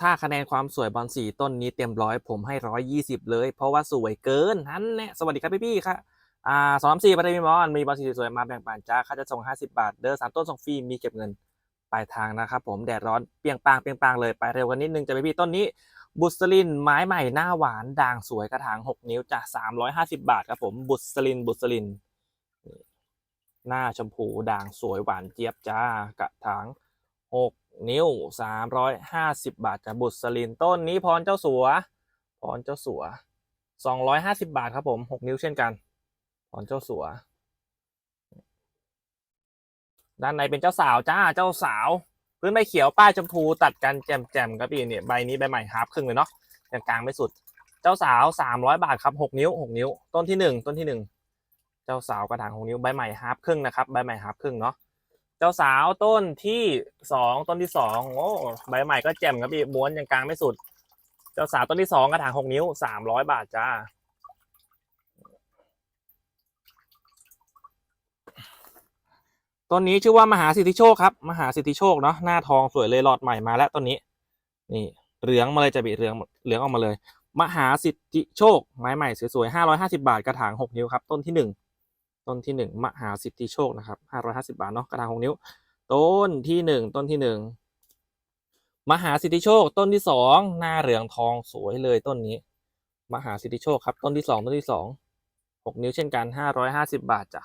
ถ้าคะแนนความสวยบอลสีต้นนี้เต็มร้อยผมให้ร้อยยี่สิบเลย เพราะว่าสวยเกินนั้นแน่สวัสดีครับพี่พี่ครับอ่าสองสี่ประเด็นมีบอลมีบอลสีสวยมาแบ่งปันจ้าค่าจะส่งห้าสิบาท เดินสามต้นส่งฟรีมีเก็บเงินปลายทางนะครับผมแดดร้อนเปียงปางเปียงปางเลยไปเร็วกันนิดนึงจะพี่พี่ต้นนี้ บุษลินไม้ใหม่หน้าหวานด่างสวยกระถางหกนิ้วจ้ะสามร้อยห้าสิบาทครับผมบุษลินบุษลิน หน้าชมพูด่างสวยหวานเจี๊ยบจ้ากระถางหก นิ้วสามร้อยห้าสิบบาทจากบุษลินต้นนี้พรเจ้าสัว พรเจ้าสัวสองร้อยห้าสิบาทครับผมหกนิ้วเช่นกัน พรเจ้าสัว ด้านในเป็นเจ้าสาวจ้าเจ้าสาว พื้นใบเขียวป้ายชมพูตัดกันแจ่มๆครับพี่เนี่ยใบนี้ใบใหม่ฮาร์ฟครึ่งเลยเนาะกลางๆไม่สุด เจ้าสาวสามร้อยบาทครับหกนิ้วหกนิ้ว ต้นที่หนึ่งต้นที่หนึ่งเจ้าสาวกระถางหกนิ้วใบใหม่ฮาร์ฟครึ่งนะครับใบใหม่ฮาร์ฟครึ่งเนาะ เจ้าสาวต้นที่สองต้นที่สองโอ้ใบใหม่ก็แจ่มครับพี่ม้วนยังกลางไม่สุด เจ้าสาวต้นที่สองกระถางหกนิ้วสามร้อยบาทจ้าต้นนี้ชื่อว่ามหาสิทธิโชคครับมหาสิทธิโชคเนาะหน้าทองสวยเลยหลอดใหม่มาแล้วต้นนี้ นี่เหลืองมาเลยจะบีเหลืองเหลืองออกมาเลย มหาสิทธิโชคไม้ใหม่สวยๆห้าร้อยห้าสิบาทกระถางหกนิ้วครับ ต้นที่หนึ่ง ต้นที่หนึ่งมหาสิทธิโชคนะครับห้าร้อยห้าสิบาทเนาะกระถางหกนิ้ว ต้นที่หนึ่งต้นที่หนึ่งมหาสิทธิโชค ต้นที่สองหน้าเหลืองทองสวยเลยต้นนี้ มหาสิทธิโชคครับ ต้นที่สองต้นที่สองหกนิ้วเช่นกันห้าร้อยห้าสิบาทจ้ะ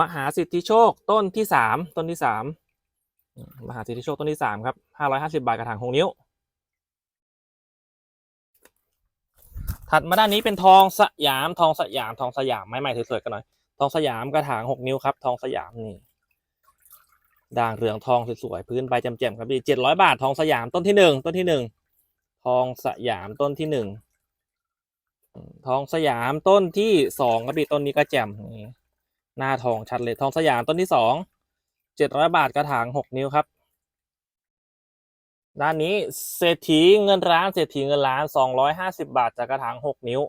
มหาสิทธิโชคต้นที่สามต้นที่สามมหาสิทธิโชคต้นที่สามครับห้าร้อยห้าสิบาทกระถางหกนิ้ว ถัดมาด้านนี้เป็นทองสยามทองสยามทองสยามไม้ใหม่สวยๆกันหน่อย ทองสยามกระถางหกนิ้วครับ ทองสยามนี่ด่างเหลืองทองสวยๆพื้นใบแจ่มๆครับพี่เจ็ดร้อยบาททองสยามต้นที่หนึ่งต้นที่หนึ่งทองสยามต้นที่หนึ่งทองสยามต้นที่สองครับพี่ต้นนี้ก็แจ่มนี่หน้าทองชัดเลยทองสยามต้นที่สองเจ็ดร้อยบาทกระถางหกนิ้วครับ ด้านนี้เศรษฐีเงินล้านเศรษฐีเงินล้านสองร้อยห้าสิบาทจากกระถางหกนิ้ว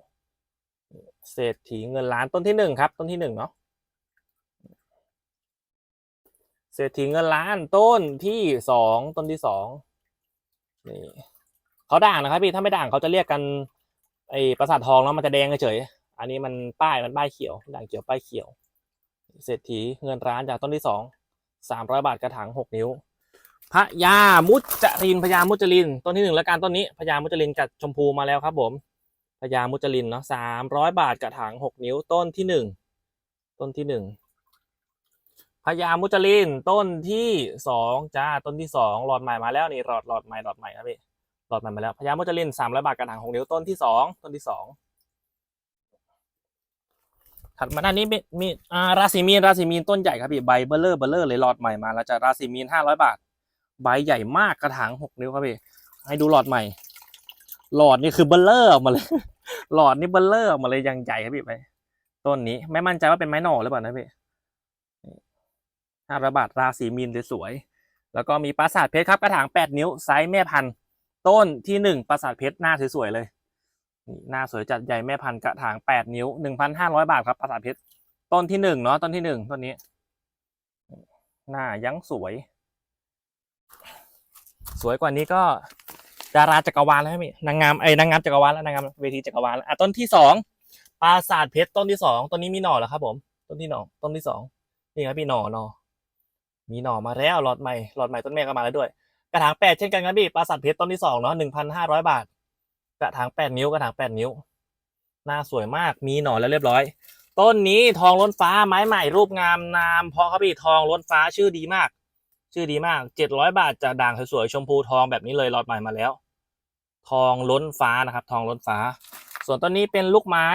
เศรษฐีเงินล้านต้นที่หนึ่งครับ ต้นที่หนึ่งเนาะเศรษฐีเงินล้านต้นที่สองต้นที่สองนี่เขาด่างนะครับพี่ถ้าไม่ด่างเขาจะเรียกกันไอ้ประสาททองแล้วมันจะแดงเฉยอันนี้มันป้ายมันป้ายเขียว ด่างเขียวป้ายเขียว เศรษฐีเงินร้านจากต้นที่สองสามร้อยบาทกระถางหกนิ้ว พระยามุจรินพญามุจรินต้นที่หนึ่งแล้วกันต้นนี้พญามุจรินจัดชมพูมาแล้วครับผมพญามุจรินเนาะสามร้อยบาทกระถางหกนิ้วต้นที่หนึ่งต้นที่หนึ่งพญามุจรินต้นที่สองจ้าต้นที่สองหลอดใหม่มาแล้วนี่หลอดหลอดใหม่หลอดใหม่ครับพี่หลอดใหม่มาแล้วพญามุจรินสามร้อยบาทกระถางหกนิ้วต้นที่สองต้นที่สองถัดมาด้านนี้มีมีอ่าราศีมีนราศีมีนต้นใหญ่ครับพี่ใบเบลเลอร์เบลเลอร์เลยหลอดใหม่มาแล้วจะราศีมีนห้าร้อยบาท ใบใหญ่มากกระถางหกนิ้วครับพี่ให้ดูหลอดใหม่ หลอดนี่คือเบลเลอร์ออกมาเลย หลอดนี่เบลเลอร์ออกมาเลยยังใหญ่ครับพี่ไปต้นนี้ไม่มั่นใจว่าเป็นไม้หน่อหรือเปล่านะพี่ห้าร้อยบาทราศีมีนสวยๆแล้วก็มีปราสาทเพชรครับกระถางแปดนิ้วไซส์แม่พันธุ์ต้นที่หนึ่งปราสาทเพชรหน้าสวยๆเลยหน้าสวยจัดใหญ่แม่พันธุ์กระถางแปดนิ้วหนึ่งพันห้าร้อยบาทครับปราสาทเพชรต้นที่หนึ่งเนาะต้นที่หนึ่งต้นนี้ หน้ายังสวย สวยกว่านี้ก็ ดาราจักรวาลแล้วมีนางงามไอ้นางงามจักรวาลแล้วนางงามเวทีจักรวาลแล้วอะต้นที่สองปราสาทเพชรต้นที่สองต้นนี้มีหน่อแล้วครับ ผม ต้นที่หน่อต้นที่สองนี่ครับพี่หน่อหน่อมีหน่อมาแล้วหลอดใหม่หลอดใหม่ต้นแม่ก็มาแล้วด้วย กระถางแปดเช่นกันครับพี่ปราสาทเพชรต้นที่สองเนาะหนึ่งพันห้าร้อยบาท กระถางแปดนิ้วกระถางแปดนิ้วหน้าสวยมากมีหน่อแล้วเรียบร้อย ต้นนี้ทองล้นฟ้าไม้ใหม่รูปงามนามเพราะครับพี่ทองล้นฟ้าชื่อดีมาก ชื่อดีมากเจ็ดร้อยบาทจะด่างสวยๆชมพูทองแบบนี้เลยหลอดใหม่มาแล้ว ทองล้นฟ้านะครับ ทองล้นฟ้า ส่วนต้นนี้เป็นลูกไม้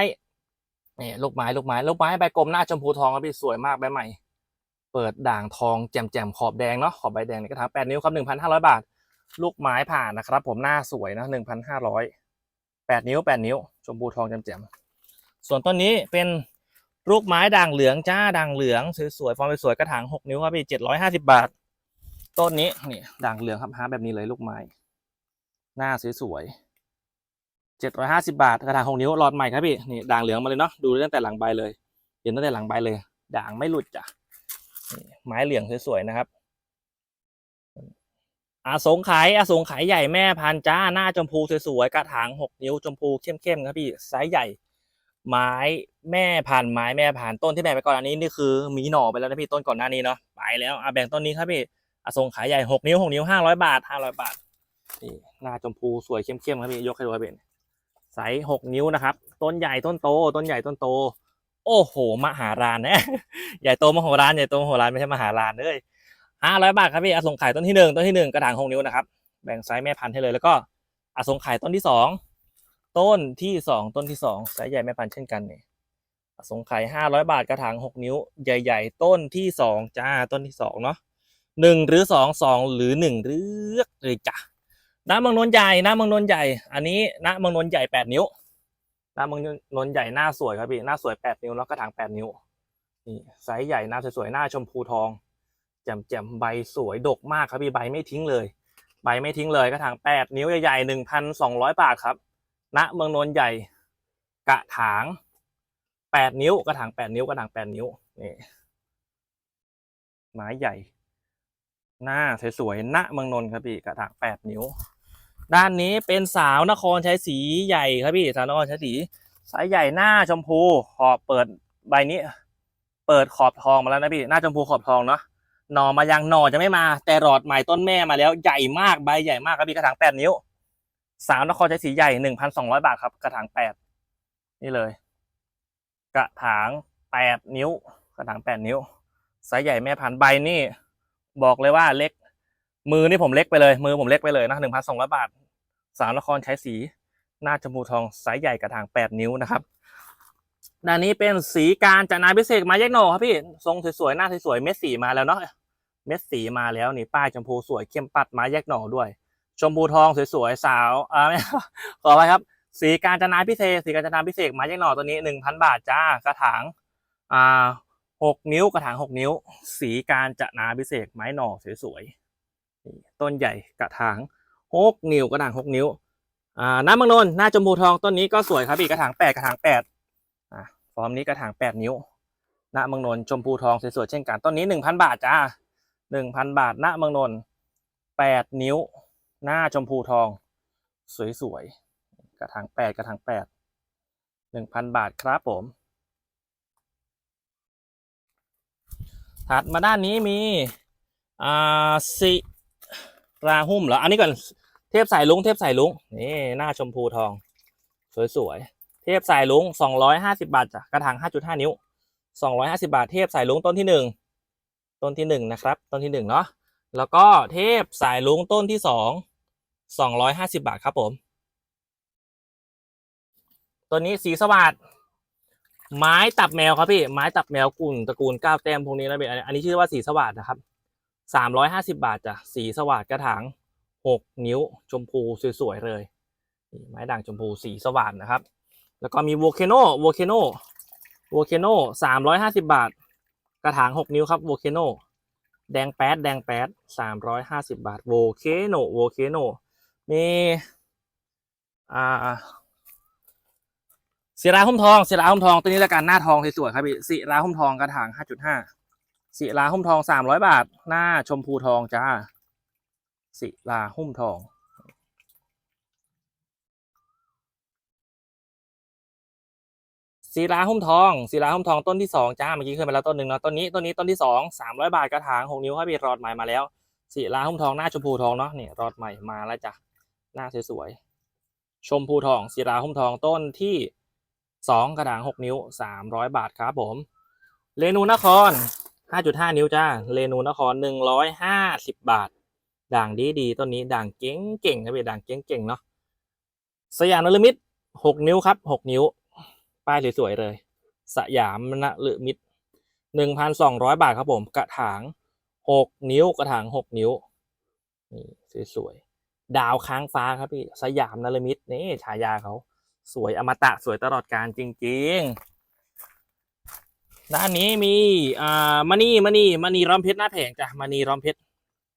นี่ลูกไม้ลูกไม้ลูกไม้ใบกลมหน้าชมพูทองครับพี่สวยมากใบใหม่ เปิดด่างทองแจ่มๆขอบแดงเนาะขอบใบแดงในกระถางแปดนิ้วครับหนึ่งพันห้าร้อยบาท ลูกไม้ผ่านนะครับ ผมหน้าสวยนะหนึ่งพันห้าร้อยแปดนิ้วแปดนิ้ว ชมพูทองแจ่มๆส่วนต้นนี้เป็นลูกไม้ด่างเหลืองจ้าด่างเหลืองสวยๆฟอร์มสวยกระถางหกนิ้วครับพี่เจ็ดร้อยห้าสิบบาท ต้นนี้นี่ด่างเหลืองครับฮาแบบนี้เลยลูกไม้หน้าสวยๆเจ็ดร้อยห้าสิบาทกระถางหกนิ้วหลอดใหม่ครับพี่นี่ด่างเหลืองมาเลยเนาะดูตั้งแต่หลังใบเลย เห็นตั้งแต่หลังใบเลย ด่างไม่หลุดจ้ะนี่ไม้เหลืองสวยๆนะครับอาสงไขยอาสงไขยใหญ่แม่พันธุ์จ้าหน้าชมพูสวยๆกระถางหกนิ้วชมพูเข้มๆครับพี่ไซส์ใหญ่ ไม้แม่พันธุ์ไม้แม่พันธุ์ต้นที่แบ่งไปก่อนอันนี้นี่คือมีหน่อไปแล้วนะพี่ต้นก่อนหน้านี้เนาะไปแล้วอะแบ่งต้นนี้ครับพี่ อาสงไขยใหญ่หกนิ้วหกนิ้วห้าร้อยบาทห้าร้อยบาทนี่หน้าชมพูสวยเข้มๆครับพี่ยกให้ดูครับพี่ไซส์หกนิ้วนะครับ ต้นใหญ่ต้นโต ต้นใหญ่ต้นโต โอ้โห มหาลานนะใหญ่โตมโหฬารใหญ่โตมโหฬารไม่ใช่มหาลานเลยห้าร้อยบาทครับพี่อาสงไขยต้นที่หนึ่งต้นที่หนึ่งกระถางหกนิ้วนะครับ แบ่งไซส์แม่พันธุ์ให้เลยแล้วก็อาสงไขยต้นที่สองต้นที่สองต้นที่สองไซส์ใหญ่แม่พันธุ์เช่นกันเนี่ยอาสงไขยห้าร้อยบาทกระถางหกนิ้ว ใหญ่ ๆ ต้นที่สองจ้าต้นที่สองเนาะ หนึ่งหรือสองสองหรือหนึ่งเลือกเลยจ้ะน้ำเมืองนนใหญ่น้ำเมืองนนใหญ่ อันนี้น้ำเมืองนนใหญ่แปดนิ้วน้ำเมืองนนใหญ่หน้าสวยครับพี่หน้าสวยแปดนิ้วแล้วกระถางแปดนิ้วนี่ไซส์ใหญ่หน้าสวยๆหน้าชมพูทองแจ่มๆใบสวยดกมากครับพี่ใบไม่ทิ้งเลย ใบไม่ทิ้งเลยกระถางแปดนิ้วใหญ่ๆหนึ่งพันสองร้อยบาทครับณเมืองนนใหญ่ กระถางแปดนิ้วกระถางแปดนิ้วกระถางแปดนิ้วนี่ไม้ใหญ่ หน้าสวยๆณเมืองนนท์ครับพี่กระถางแปดนิ้ว ด้านนี้เป็นสาวนครชัยศรีใหญ่ครับพี่สาวนครชัยศรีสายใหญ่หน้าชมพูขอบเปิดใบนี้ เปิดขอบทองมาแล้วนะพี่หน้าชมพูขอบทองเนาะหน่อมายังหน่อจะไม่มา แต่หลอดใหม่ต้นแม่มาแล้วใหญ่มากใบใหญ่มากครับพี่กระถางแปดนิ้ว สาวนครชัยศรีใหญ่หนึ่งพันสองร้อยบาทครับกระถางแปดนี่เลย กระถางแปดนิ้ว กระถางแปดนิ้วไซส์ใหญ่แม่พันใบนี่ บอกเลยว่าเล็ก มือนี่ผมเล็กไปเลย มือผมเล็กไปเลยนะหนึ่งพันสองร้อยบาท สาวนครใชัยศรีหน้าชมพูทองไซส์ใหญ่กระถางแปดนิ้วนะครับด้านนี้เป็นสีการจนาพิเศษไมาแยกหน่อครับพี่ ทรงสวยๆ หน้าสวยๆ เม็ดสีมาแล้วเนาะ เม็ดสีมาแล้วนี่ป้ายชมพูสวยเข้มปัดไม้แยกหนอด้วย ชมพูทองสวยๆ สาวอ่าไม่ขอไปครับ สีการจนาพิเศษ สีการจนาพิเศษไม้แยกหน่อตัวนี้หนึ่งพันบาทจ้ากระถาง อ่า หกนิ้วกระถางหกนิ้ว สีการจะนาพิเศษไม้หน่อสวยๆต้นใหญ่กระถางหกนิ้วกระถางหกนิ้วอ่าน้ำมังนนหน้าชมพูทองต้นนี้ก็สวยครับพี่กระถางแปดกระถางแปดฟอร์มนี้กระถางแปดนิ้วณเมืองนนชมพูทองสวยๆเช่นกันต้นนี้หนึ่งพันบาทจ้าหนึ่งพันบาทณเมืองนนท์แปดนิ้ว หน้าชมพูทอง สวยๆกระถางแปดกระถางแปดหนึ่งพันบาทครับผม ถัดมาด้านนี้มีอ่าสิราหุ้มเหรอ อันนี้ก่อน เทพสายลุง เทพสายลุง นี่หน้าชมพูทอง สวยๆ เทพสายลุงสองร้อยห้าสิบาทจ้ะ กระถางห้าจุดห้านิ้วสองร้อยห้าสิบาท เทพสายลุงต้นที่หนึ่ง ต้นที่หนึ่งนะครับ ต้นที่หนึ่งเนาะ แล้วก็เทพสายลุงต้นที่สอง สองร้อยห้าสิบาทครับผม ตัวนี้สีสวัสด ไม้ตับแมวครับพี่ ไม้ตับแมวกลุ่มตระกูลก้าวแต้มพวกนี้นะพี่อันนี้ชื่อว่าสีสวัสดนะครับสามร้อยห้าสิบาทจ้ะสีสวัสดกระถางหกนิ้วชมพูสวยๆเลย ไม้ด่างชมพูสีสว่านนะครับ แล้วก็มีโวเคโนโวเคโนโวเคโนสามร้อยห้าสิบาท กระถางหกนิ้วครับโวเคโนแดงแป๊ดแดงแป๊ดสามร้อยห้าสิบาทโวเคโนโวเคโนมีอ่า ศิราหุ้มทองศิราหุ้มทองตัวนี้ละกันหน้าทองสวยๆครับพี่ศิราหุ้มทองกระถางห้าจุดห้าศิราหุ้มทองสามร้อยบาท หน้าชมพูทองจ้าศิราหุ้มทองศิลาหุ้มทองศิลาหุ้มทองต้นที่สองจ้าเมื่อกี้ขึ้นไปแล้วต้นหนึ่งเนาะต้นนี้ต้นนี้ต้นที่สองสามร้อยบาทกระถางหกนิ้วครับพี่รอดใหม่มาแล้วศิลาหุ้มทองหน้าชมพูทองเนาะเนี่ยรอดใหม่มาแล้วจ้ะหน้าสวยๆชมพูทองศิลาหุ้มทองต้นที่ สองกระถางหกนิ้วสามร้อยบาทครับผม เรนูนครห้าจุดห้านิ้วจ้า เรนูนครหนึ่งร้อยห้าสิบบาท ด่างดีดีต้นนี้ด่างเก่งเก่งครับพี่ด่างเก่งเก่งเนาะ สยามนลมิตรหกนิ้วครับหกนิ้ว ป้ายสวยๆเลย สยามนะหรือมิดหนึ่งพันสองร้อยบาทครับผม กระถางหกนิ้ว กระถางหกนิ้ว นี่สวยๆ ดาวค้างฟ้าครับพี่ สยามนลมิตนี่ฉายาเขา สวยอมตะสวยตลอดการจริงๆ ด้านนี้มีอ่ามณีมณีมณีร้อมเพชรหน้าแผงจ้ะมณีร้อมเพชร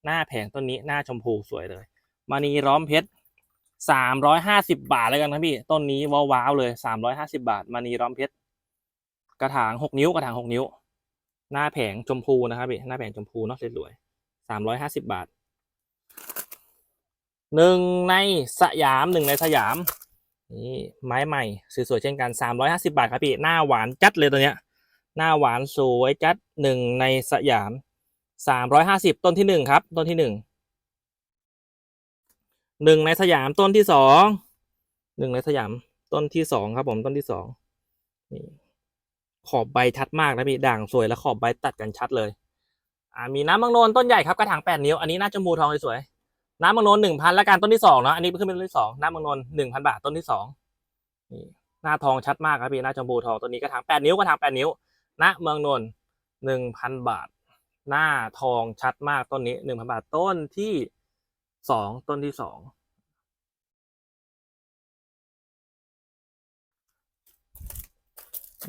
หน้าแผงต้นนี้หน้าชมพูสวยเลยมณีร้อมเพชรสามร้อยห้าสิบาทแล้วกันครับพี่ ต้นนี้ว้าวๆเลยสามร้อยห้าสิบาทมานีร้อมเพชรกระถางหกนิ้วกระถางหกนิ้ว หน้าแผงชมพูนะครับพี่หน้าแผงชมพูเนาะสวยๆสามร้อยห้าสิบาทหนึ่งในสยามหนึ่งในสยาม นี่ไม้ใหม่สวยๆเช่นกันสามร้อยห้าสิบาทครับพี่หน้าหวานจัดเลยตัวเนี้ยหน้าหวานสวยจัดหนึ่งในสยามสามร้อยห้าสิบต้นที่หนึ่งครับ ต้นที่หนึ่งหนึ่งในสยามต้นที่สองหนึ่งในสยามต้นที่สองครับผมต้นที่สองนี่ขอบใบชัดมากนะพี่ด่างสวยและขอบใบตัดกันชัดเลย อ่ามีน้ำมังโนนต้นใหญ่ครับกระถางแปดนิ้ว อันนี้น่าจะมูทองสวย น้ำมังโนนหนึ่งพันแล้วกันต้นที่สองเนาะอันนี้ขึ้นเป็นต้นที่สองน้ำมังโนนหนึ่งพันบาทต้นที่สองนี่หน้าทองชัดมากครับพี่หน้าจมูทองต้นนี้กระถางแปดนิ้วกระถางแปดนิ้วณเมืองนนท์หนึ่งพันบาท หน้าทองชัดมากต้นนี้หนึ่งพันบาทต้นที่สองต้นที่สอง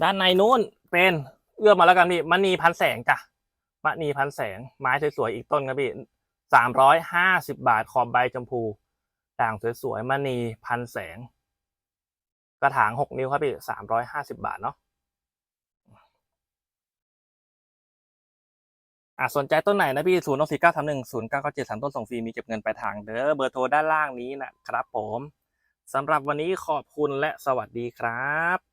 ด้านในนู้นเป็นเอื้อมมาแล้วกันพี่มณีพันแสงจ้ะมณีพันแสงไม้สวยๆอีกต้นครับพี่ สามร้อยห้าสิบบาทขอบใบชมพูด่างสวยๆมณีพันแสง กระถางหกนิ้วครับพี่สามร้อยห้าสิบบาทเนาะอะสนใจต้นไหนนะพี่ศูนย์สี่เก้าสามหนึ่งศูนย์เก้าเก้าเจ็ดสามต้นส่งฟรีมีเก็บเงินปลายทางเด้อเบอร์โทรด้านล่างนี้นะครับผมสำหรับวันนี้ขอบคุณและสวัสดีครับ